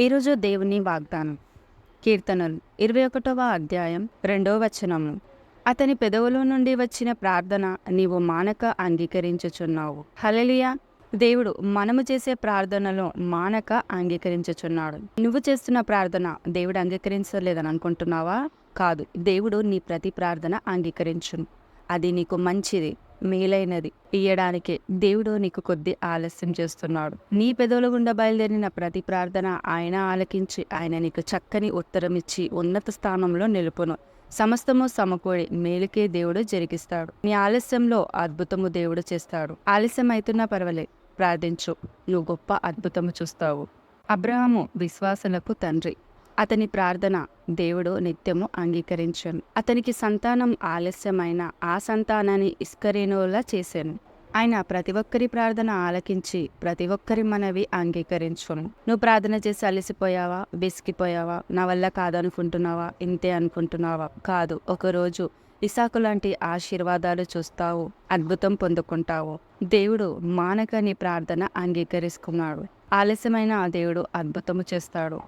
ఈరోజు దేవుని వాగ్దానం. కీర్తనలు ఇరవై ఒకటవ అధ్యాయం రెండవ వచనము. అతని పెదవుల నుండి వచ్చిన ప్రార్థన నీవు మానక అంగీకరించుచున్నావు. హలలియా దేవుడు మనము చేసే ప్రార్థనలో మానక అంగీకరించుచున్నాడు. నువ్వు చేస్తున్న ప్రార్థన దేవుడు అంగీకరించలేదని అనుకుంటున్నావా? కాదు దేవుడు నీ ప్రతి ప్రార్థన అంగీకరించును. అది నీకు మంచిది మేలైనది. ఇయ్యడానికి దేవుడు నీకు కొద్ది ఆలస్యం చేస్తున్నాడు. నీ పెదవుల గుండా బయలుదేరిన ప్రతి ప్రార్థన ఆయన ఆలకించి ఆయన నీకు చక్కని ఉత్తరం ఇచ్చి ఉన్నత స్థానంలో నిలుపును. సమస్తము సమకూడి మేలుకే దేవుడు జరిగిస్తాడు. నీ ఆలస్యంలో అద్భుతము దేవుడు చేస్తాడు. ఆలస్యం అవుతున్నా పర్వాలే ప్రార్థించు. నువ్వు గొప్ప అద్భుతము చూస్తావు. అబ్రహాము విశ్వాసులకు తండ్రి. అతని ప్రార్థన దేవుడు నిత్యము అంగీకరించాను. అతనికి సంతానం ఆలస్యమైన ఆ సంతానాన్ని ఇస్కరేణువులా చేశాను. ఆయన ప్రతి ఒక్కరి ప్రార్థన ఆలకించి ప్రతి ఒక్కరి మనవి అంగీకరించును. నువ్వు ప్రార్థన చేసి అలసిపోయావా? విసిగిపోయావా? నా వల్ల కాదనుకుంటున్నావా? ఇంతే అనుకుంటున్నావా? కాదు ఒకరోజు ఇసాకు లాంటి ఆశీర్వాదాలు చూస్తావు అద్భుతం పొందుకుంటావు. దేవుడు మానక నీ ప్రార్థన అంగీకరిస్తున్నాడు. ఆలస్యమైన ఆ దేవుడు అద్భుతము చేస్తాడు.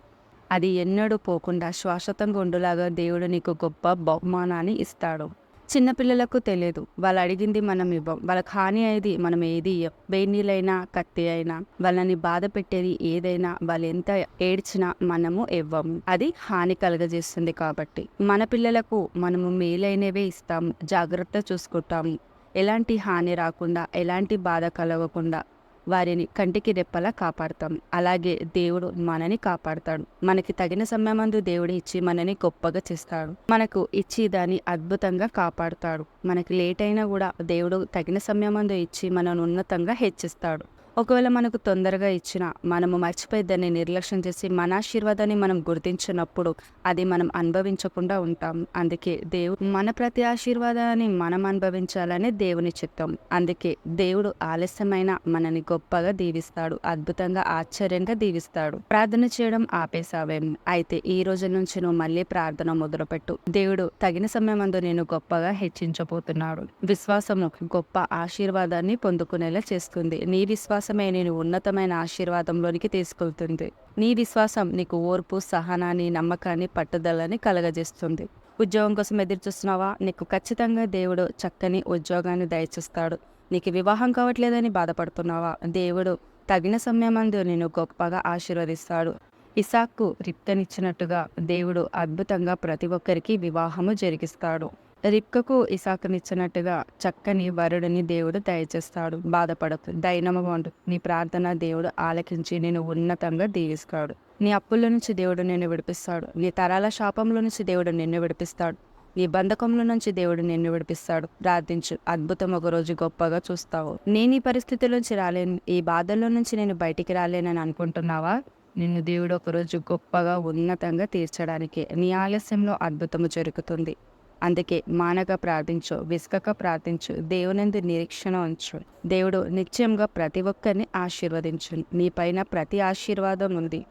అది ఎన్నడూ పోకుండా శాశ్వతంగా ఉండులాగా దేవుడు నీకు గొప్ప బహుమానాన్ని ఇస్తాడు. చిన్నపిల్లలకు తెలియదు. వాళ్ళు అడిగింది మనం ఇవ్వం. వాళ్ళకి హాని అయ్యేది మనం ఏది ఇవ్వం వేణీలైనా కత్తి అయినా వాళ్ళని బాధ పెట్టేది ఏదైనా వాళ్ళు ఎంత ఏడ్చినా మనము ఇవ్వము అది హాని కలగజేస్తుంది కాబట్టి. మన పిల్లలకు మనము మేలైనవే ఇస్తాము జాగ్రత్త చూసుకుంటాము ఎలాంటి హాని రాకుండా ఎలాంటి బాధ కలగకుండా వారిని కంటికి రెప్పలా కాపాడతాం. అలాగే దేవుడు మనని కాపాడతాడు. మనకి తగిన సమయమందు దేవుడు ఇచ్చి మనని గొప్పగా చేస్తాడు. మనకు ఇచ్చి దాన్ని అద్భుతంగా కాపాడుతాడు. మనకి లేట్ అయినా కూడా దేవుడు తగిన సమయమందు ఇచ్చి మనను ఉన్నతంగా హెచ్చిస్తాడు. ఒకవేళ మనకు తొందరగా ఇచ్చిన మనము మర్చిపోయి దాన్ని నిర్లక్ష్యం చేసి మన ఆశీర్వాదాన్ని మనం గుర్తించినప్పుడు అది మనం అనుభవించకుండా ఉంటాం. అందుకే దేవుడు మన ప్రతి ఆశీర్వాదాన్ని మనం అనుభవించాలని దేవుని చిత్తం. అందుకే దేవుడు ఆలస్యమైన మనని గొప్పగా దీవిస్తాడు అద్భుతంగా ఆశ్చర్యంగా దీవిస్తాడు. ప్రార్థన చేయడం ఆపేసావేం అయితే ఈ రోజు నుంచి నువ్వు మళ్ళీ ప్రార్థన మొదలుపెట్టు. దేవుడు తగిన సమయమందు నేను గొప్పగా హెచ్చించబోతున్నాడు. విశ్వాసము గొప్ప ఆశీర్వాదాన్ని పొందుకునేలా చేస్తుంది. నీ విశ్వాసమే నేను ఉన్నతమైన ఆశీర్వాదంలోనికి తీసుకెళ్తుంది. నీ విశ్వాసం నీకు ఓర్పు సహనాన్ని నమ్మకాన్ని పట్టుదలని కలగజేస్తుంది. ఉద్యోగం కోసం ఎదురు చూస్తున్నావా నీకు ఖచ్చితంగా దేవుడు చక్కని ఉద్యోగాన్ని దయచేస్తాడు. నీకు వివాహం కావట్లేదని బాధపడుతున్నావా? దేవుడు తగిన సమయమందు నేను గొప్పగా ఆశీర్వదిస్తాడు. ఇసాక్కు రిప్తనిచ్చినట్టుగా దేవుడు అద్భుతంగా ప్రతి ఒక్కరికి వివాహము జరిగిస్తాడు. రిప్కకు ఇసాకునిచ్చినట్టుగా చక్కని వరుడిని దేవుడు దయచేస్తాడు బాధపడకు. దైనముగా నీ ప్రార్థన దేవుడు ఆలకించి నేను ఉన్నతంగా దీవిస్తాడు. నీ అప్పుల నుంచి దేవుడు నిన్ను విడిపిస్తాడు. నీ తరాల శాపంలో నుంచి దేవుడు నిన్ను విడిపిస్తాడు. నీ బంధకంలో నుంచి దేవుడు నిన్ను విడిపిస్తాడు. ప్రార్థించు. అద్భుతం ఒక రోజు గొప్పగా చూస్తావు. నేను ఈ పరిస్థితి నుంచి రాలేను. ఈ బాధల్లో నుంచి నేను బయటికి రాలేనని అనుకుంటున్నావా? నిన్ను దేవుడు ఒకరోజు గొప్పగా ఉన్నతంగా తీర్చడానికి నీ ఆలస్యంలో అద్భుతము జరుగుతుంది. అందుకే మానక ప్రార్థించు విసుకక ప్రార్థించు దేవునందు నిరీక్షణ ఉంచు. దేవుడు నిత్యంగా ప్రతి ఒక్కరిని ఆశీర్వదించు. నీ పైన ప్రతి ఆశీర్వాదం ఉంది.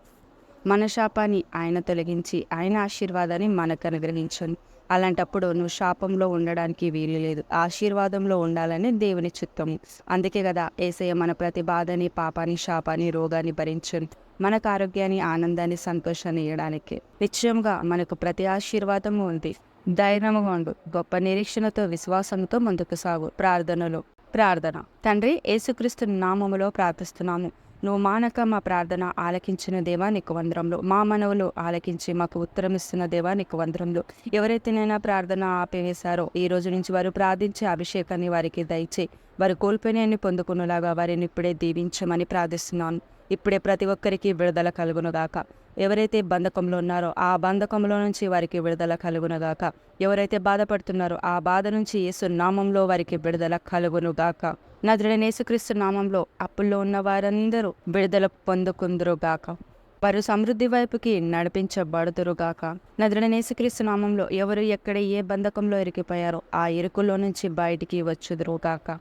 మన శాపాన్ని ఆయన తొలగించి ఆయన ఆశీర్వాదాన్ని మనకు అనుగ్రహించను అలాంటప్పుడు నువ్వు శాపంలో ఉండడానికి వీలు లేదు. ఆశీర్వాదంలో ఉండాలని దేవుని చిత్తము అందుకే కదా ఏసయ్య మన ప్రతి బాధని పాపాన్ని శాపాన్ని రోగాన్ని భరించను మనకు ఆరోగ్యాన్ని ఆనందాన్ని సంతోషాన్ని ఇవ్వడానికి నిశ్చయంగా మనకు ప్రతి ఆశీర్వాదము ఉంది. ధైర్యముగా ఉండు. గొప్ప నిరీక్షణతో విశ్వాసంతో ముందుకు సాగు. ప్రార్థనలు. ప్రార్థన. తండ్రి యేసుక్రీస్తు నామములో ప్రార్థిస్తున్నాము. నువ్వు మానక మా ప్రార్థన ఆలకించిన దేవా నీకు వందరంలో మా మనవులు ఆలకించి మాకు ఉత్తరం ఇస్తున్న దేవా నీకు వందరంలో ఎవరైతేనైనా ప్రార్థన ఆపివేశారో ఈ రోజు నుంచి వారు ప్రార్థించే అభిషేకాన్ని వారికి దయచే వారు కోల్పోయినాన్ని పొందుకునేలాగా వారిని ఇప్పుడే దీవించమని ప్రార్థిస్తున్నాను. ఇప్పుడే ప్రతి ఒక్కరికి విడుదల కలుగునుగాక. ఎవరైతే బంధకంలో ఉన్నారో ఆ బంధకంలో నుంచి వారికి విడుదల కలుగునుగాక. ఎవరైతే బాధపడుతున్నారో ఆ బాధ నుంచి యేసు నామంలో వారికి విడుదల కలుగునుగాక. నదుడైన యేసుక్రీస్తు నామంలో అప్పుల్లో ఉన్న వారందరూ విడుదల పొందుకుందరుగాక. వారు సమృద్ధి వైపుకి నడిపించబడుతురుగాక నదుడైన యేసుక్రీస్తు నామంలో ఎవరు ఎక్కడ ఏ బంధకంలో ఇరికిపోయారో ఆ ఇరుకులో నుంచి బయటికి వచ్చుదురుగాక.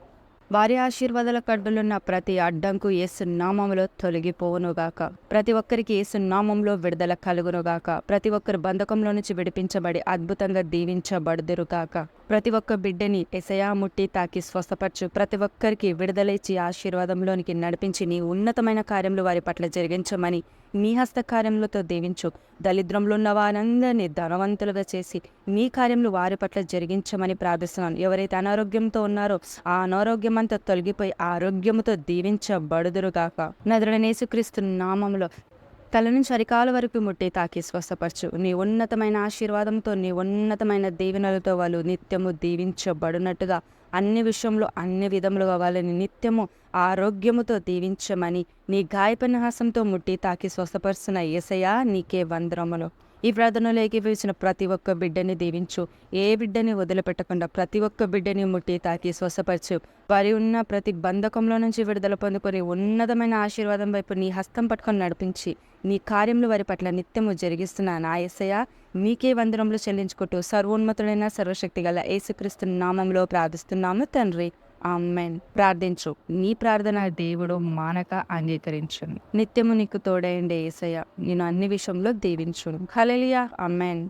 వారి ఆశీర్వాదాల కడ్డులున్న ప్రతి అడ్డంకు యేసు నామంలో తొలగిపోవునుగాక. ప్రతి ఒక్కరికి యేసు నామంలో విడుదల కలుగునుగాక. ప్రతి ఒక్కరు బంధకంలో నుంచి విడిపించబడి అద్భుతంగా దీవించబడుదురుగాక. ప్రతి ఒక్క బిడ్డని ఎసయా ముట్టి తాకి స్వస్థపరచు. ప్రతి ఒక్కరికి విడుదల ఇచ్చి ఆశీర్వాదంలోనికి నడిపించి నీ ఉన్నతమైన కార్యములు వారి పట్ల జరిగించమని నీ హస్తకార్యములతో దేవించు. దీవించు దరిద్రంలో ఉన్న వారందరినీ ధనవంతులుగా చేసి నీ కార్యములు వారి పట్ల జరిగించమని ప్రార్థిస్తున్నాను. ఎవరైతే అనారోగ్యంతో ఉన్నారో ఆ అనారోగ్యం అంతా తొలగిపోయి ఆరోగ్యముతో దీవించబడుదురుగాక. నదుడనేసుక్రీస్తు నామంలో తల నుంచి అరికాల వరకు ముట్టి తాకి స్వస్థపరచు. నీ ఉన్నతమైన ఆశీర్వాదంతో నీ ఉన్నతమైన దీవెనలతో వాళ్ళు నిత్యము దీవించబడినట్టుగా అన్ని విషయంలో అన్ని విధములుగా వాళ్ళని నిత్యము ఆరోగ్యముతో దీవించమని నీ గాయపనిహాసంతో ముట్టి తాకి స్వస్థపరుస్తున్న ఏసయ్యా నీకే వందరములు ఈ ప్రార్థనలో ఏకీభవించిన ప్రతి ఒక్క బిడ్డని దీవించు. ఏ బిడ్డని వదిలిపెట్టకుండా ప్రతి ఒక్క బిడ్డని ముట్టి తాకి శ్వాసపరచు వారి ఉన్న ప్రతి బంధకంలో నుంచి విడుదల పొందుకొని ఉన్నతమైన ఆశీర్వాదం వైపు నీ హస్తం పట్టుకొని నడిపించి నీ కార్యములు వారి పట్ల నిత్యము జరిగిస్తున్నాను నా ఎసయ నీకే వందనములు చెల్లించుకుంటూ సర్వోన్నతుడైన సర్వశక్తి గల యేసుక్రీస్తు నామంలో ప్రార్థిస్తున్నాము తండ్రి. ఆమెన్. ప్రార్థించు. నీ ప్రార్థన దేవుడు మానక అంగీకరించును. నిత్యము నీకు తోడయండి ఏసయ్య. నేను అన్ని విషయంలో దీవించును. హలెలియా అమ్మెన్